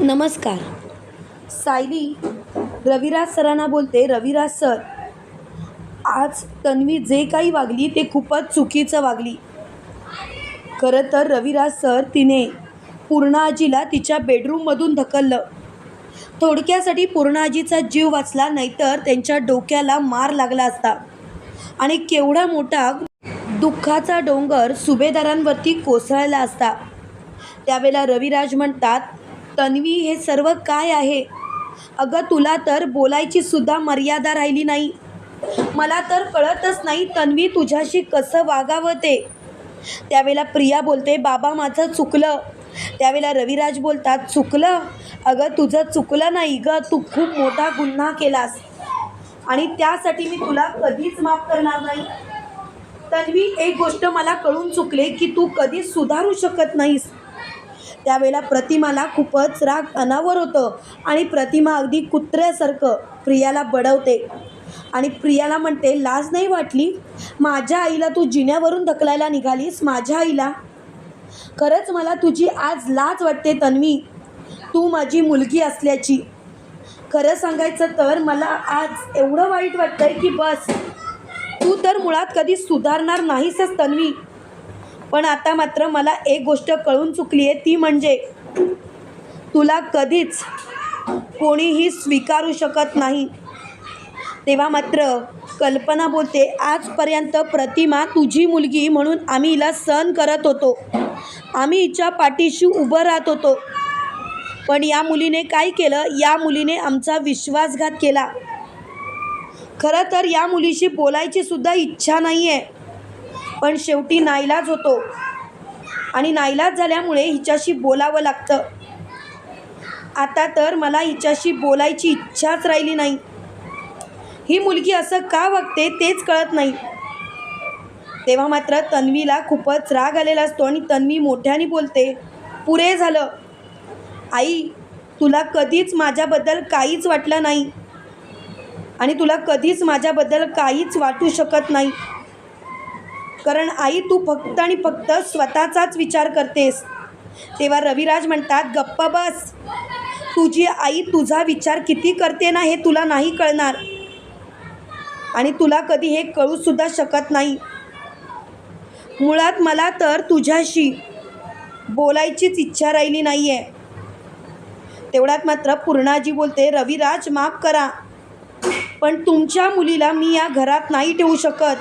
नमस्कार. सायली रविराज सरांना बोलते रविराज सर आज तन्वी जे काही वागली ते खूपच चुकीचं वागली. खरं तर रविराज सर तिने पूर्ण आजीला तिच्या बेडरूममधून ढकललं. थोडक्यासाठी पूर्णा आजीचा जीव वाचला नाहीतर त्यांच्या डोक्याला मार लागला असता. आणि केवढा मोठा दुःखाचा डोंगर सुभेदारांवरती कोसळला असता. त्यावेळेला रविराज म्हणतात तन्वी हे सर्व काय आहे? अगं तुला तर बोलायची सुद्धा मर्यादा राहिली नाही. मला तर कळतच नाही तन्वी तुझ्याशी कसं वागावं ते. त्यावेळेला प्रिया बोलते बाबा माझं चुकलं. त्यावेळेला रविराज बोलतात चुकलं? अगं तुझं चुकलं नाही गं तू खूप मोठा गुन्हा केलास. आणि त्यासाठी मी तुला कधीच माफ करणार नाही. तन्वी एक गोष्ट मला कळून चुकले की तू कधीच सुधारू शकत नाहीस. त्यावेळेला प्रतिमाला खूपच राग अनावर होतं आणि प्रतिमा अगदी कुत्र्यासारखं प्रियाला बडवते. आणि प्रियाला म्हणते लाज नाही वाटली? माझ्या आईला तू जिन्यावरून ढकलायला निघालीस? माझ्या आईला? खरंच मला तुझी आज लाज वाटते तन्वी. तू माझी मुलगी असल्याची. खरं सांगायचं तर मला आज एवढं वाईट वाटतंय की बस. तू तर मुळात कधी सुधारणार नाहीसच तन्वी. पण आता मात्र मला एक गोष्ट कळून चुकली आहे ती म्हणजे तुला कधीच कोणीही स्वीकारू शकत नाही. तेव्हा मात्र कल्पना बोलते आजपर्यंत प्रतिमा तुझी मुलगी म्हणून आम्ही हिला सहन करत होतो. आम्ही हिच्या पाठीशी उभं राहत होतो. पण या मुलीने काय केलं? या मुलीने आमचा विश्वासघात केला. खरं तर या मुलीशी बोलायची सुद्धा इच्छा नाही आहे पण शेवटी नाईलाज होतो. आणि नाईलाज झाल्यामुळे हिच्याशी बोलावं लागतं. आता तर मला हिच्याशी बोलायची इच्छाच राहिली नाही. ही मुलगी असं का वागते तेच कळत नाही. तेव्हा मात्र तन्वीला खूपच राग आलेला असतो आणि तन्वी मोठ्याने बोलते पुरे झालं. आई तुला कधीच माझ्याबद्दल काहीच वाटलं नाही. आणि तुला कधीच माझ्याबद्दल काहीच वाटू शकत नाही. कारण आई तू फक्त आणि फक्त स्वतःचाच विचार करतेस. तेव्हा रविराज म्हणतात गप्प बस. तुझी आई तुझा विचार किती करते ना हे तुला नाही कळणार. आणि तुला कधी हे कळूसुद्धा शकत नाही. मुळात मला तर तुझ्याशी बोलायचीच इच्छा राहिली नाही आहे तेवढ्यात मात्र पूर्णाजी बोलते रविराज माफ करा. पण तुमच्या मुलीला मी या घरात नाही ठेवू शकत.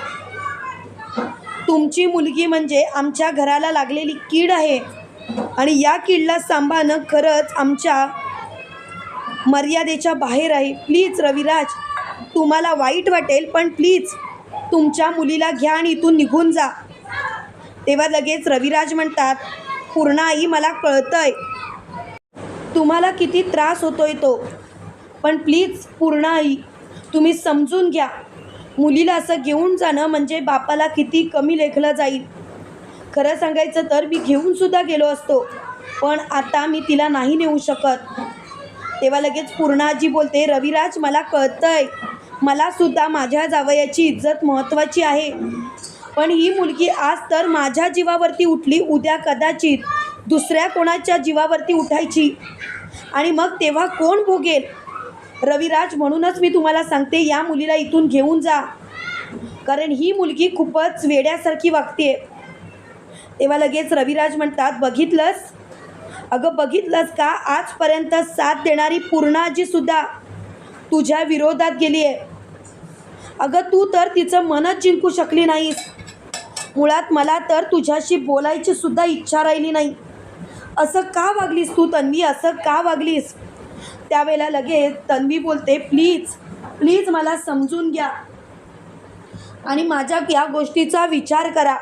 तुमची मुलगी म्हणजे आमच्या घराला लागलेली कीड आहे. आणि या कीडला सांभाळणं खरंच आमच्या मर्यादेच्या बाहेर आहे. प्लीज रविराज तुम्हाला वाईट वाटेल पण प्लीज तुमच्या मुलीला घ्या आणि इथून निघून जा. तेव्हा लगेच रविराज म्हणतात पूर्ण आई मला कळतंय. तुम्हाला किती त्रास होतोय तो. पण प्लीज पूर्ण आई तुम्ही समजून घ्या. मुलीला असं घेऊन जाणं म्हणजे बापाला किती कमी लेखलं जाईल. खरं सांगायचं तर मी घेऊनसुद्धा गेलो असतो पण आता मी तिला नाही नेऊ शकत. तेव्हा लगेच पूर्णाजी बोलते रविराज मला कळतंय. मलासुद्धा माझ्या जावयाची इज्जत महत्त्वाची आहे. पण ही मुलगी आज तर माझ्या जीवावरती उठली उद्या कदाचित दुसऱ्या कोणाच्या जीवावरती उठायची. आणि मग तेव्हा कोण भोगेल? रविराज म्हणूनच मी तुम्हाला सांगते या मुलीला इथून घेऊन जा. कारण ही मुलगी खूपच वेड्यासारखी वागते तेव्हा लगेच रविराज म्हणतात बघितलंस? अगं बघितलंस का? आजपर्यंत साथ देणारी पूर्णाजीसुद्धा तुझ्या विरोधात गेली आहे अगं तू तर तिचं मनच जिंकू शकली नाहीस. मुळात मला तर तुझ्याशी बोलायची सुद्धा इच्छा राहिली नाही. असं का वागलीस तू तन्वी? असं का वागलीस? त्यावेळेला लगेच तन्वी बोलते प्लीज प्लीज मला समजून घ्या. आणि माझ्या या गोष्टीचा विचार करा.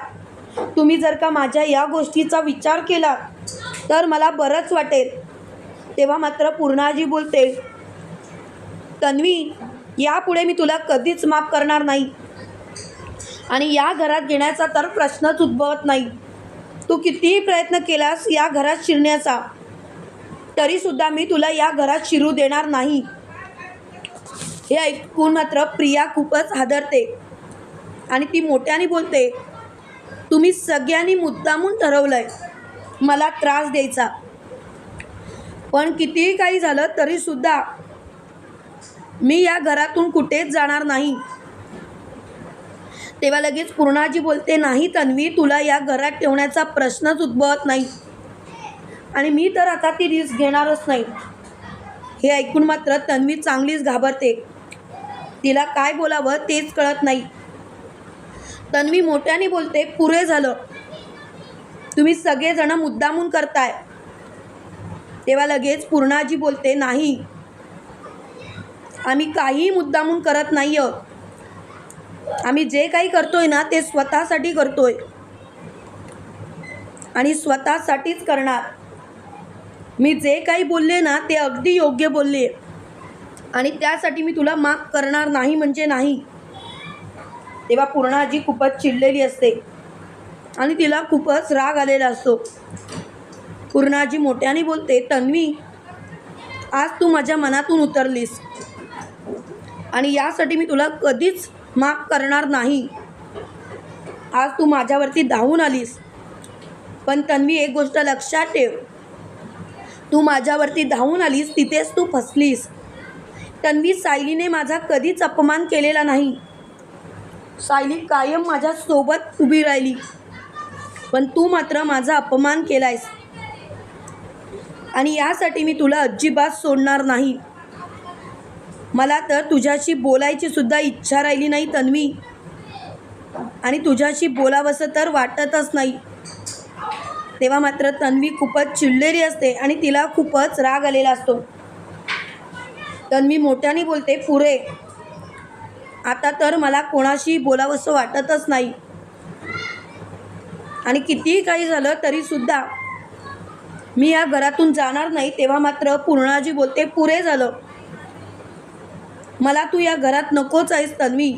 तुम्ही जर का माझ्या या गोष्टीचा विचार केला तर मला बरंच वाटेल. तेव्हा मात्र पूर्णाजी बोलते तन्वी यापुढे मी तुला कधीच माफ करणार नाही. आणि या घरात घेण्याचा तर प्रश्नच उद्भवत नाही. तू कितीही प्रयत्न केलास या घरात शिरण्याचा तरीसुद्धा मी तुला या घरात शिरू देणार नाही. हे ऐकून मात्र प्रिया खूपच हादरते. आणि ती मोठ्याने बोलते तुम्ही सगळ्यांनी मुद्दामून ठरवलं आहे मला त्रास द्यायचा. पण कितीही काही झालं तरीसुद्धा मी या घरातून कुठेच जाणार नाही. तेव्हा लगेच पूर्णाजी बोलते नाही तन्वी तुला या घरात ठेवण्याचा प्रश्नच उद्भवत नाही. आणि मी तर आता ती रिस्क घेणारच नाही. हे ऐकून मात्र तन्वी चांगलीच घाबरते. तिला काय बोलावं तेच कळत नाही. तन्वी मोठ्याने बोलते पुरे झालं. तुम्ही सगळेजण मुद्दामून करताय. तेव्हा लगेच पूर्णाजी बोलते नाही. आम्ही काहीही मुद्दामून करत नाही आहोत आम्ही जे काही करतोय ना ते स्वतःसाठी करतोय. आणि स्वतःसाठीच करणार. मी जे काही बोलले ना ते अगदी योग्य बोलले. आणि त्यासाठी मी तुला माफ करणार नाही म्हणजे नाही. तेव्हा पूर्णाजी खूपच चिडलेली असते. आणि तिला खूपच राग आलेला असतो. पूर्णाजी मोठ्याने बोलते तन्वी आज तू माझ्या मनातून उतरलीस. आणि यासाठी मी तुला कधीच माफ करणार नाही. आज तू माझ्यावरती धावून आलीस. पण तन्वी एक गोष्ट लक्षात ठेव. तू माझ्यावरती धावून आलीस तिथेच तू फसलीस. तन्वी सायलीने माझा कधीच अपमान केलेला नाही. सायली कायम माझ्या सोबत उभी राहिली. पण तू मात्र माझा अपमान केलायस. आणि यासाठी मी तुला अजिबात सोडणार नाही. मला तर तुझ्याशी बोलायची सुद्धा इच्छा राहिली नाही तन्वी. आणि तुझ्याशी बोलावंसं तर वाटतच नाही. तेव्हा मात्र तन्वी खूपच चिडलेली असते आणि तिला खूपच राग आलेला असतो. तन्वी मोठ्याने बोलते पुरे आता तर मला कोणाशी बोलावंसं वाटतच नाही. आणि कितीही काही झालं तरीसुद्धा मी या घरातून जाणार नाही. तेव्हा मात्र पूर्णाजी बोलते पुरे झालं. मला तू या घरात नकोच आहेस तन्वी.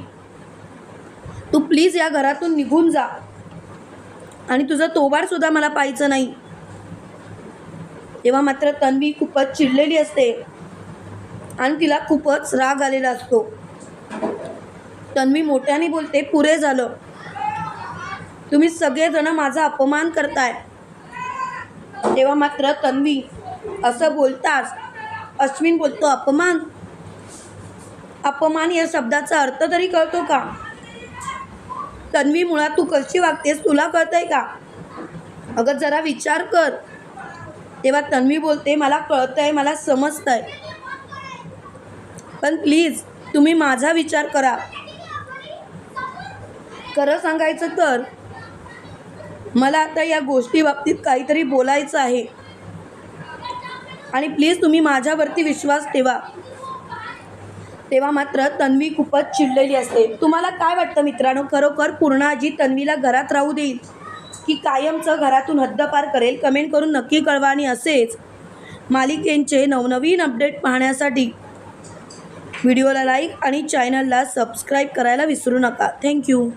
तू प्लीज या घरातून निघून जा. आणि तुझं तोबारसुद्धा मला पाहायचं नाही. तेव्हा मात्र तन्वी खूपच चिडलेली असते. आणि तिला खूपच राग आलेला असतो. तन्वी मोठ्याने बोलते पुरे झालं. तुम्ही सगळेजण माझा अपमान करताय. तेव्हा मात्र तन्वी असं बोलताच अश्विन बोलतो अपमान? अपमान या शब्दाचा अर्थ तरी कळतो का? तन्वी मुळात तू कशी वागतेस तुला कळतंय का? अगं जरा विचार कर. तेव्हा तन्वी बोलते मला कळतंय मला समजतंय. पण प्लीज तुम्ही माझा विचार करा. खरं सांगायचं तर मला आता या गोष्टी बाबतीत काहीतरी बोलायचं आहे. आणि प्लीज तुम्ही माझ्यावरती विश्वास ठेवा. तेव्हा मात्र तन्वी खूपच चिडलेली असते. तुम्हाला काय वाटतं मित्रांनो? खरोखर पूर्णाजी तन्वीला घरात राहू देईल? की कायमचं घरातून हद्दपार करेल? कमेंट करून नक्की कळवा आणि असेच मालिकेंचे नवनवीन अपडेट पाहण्यासाठी व्हिडिओला लाईक आणि चॅनलला सबस्क्राईब करायला विसरू नका. थँक्यू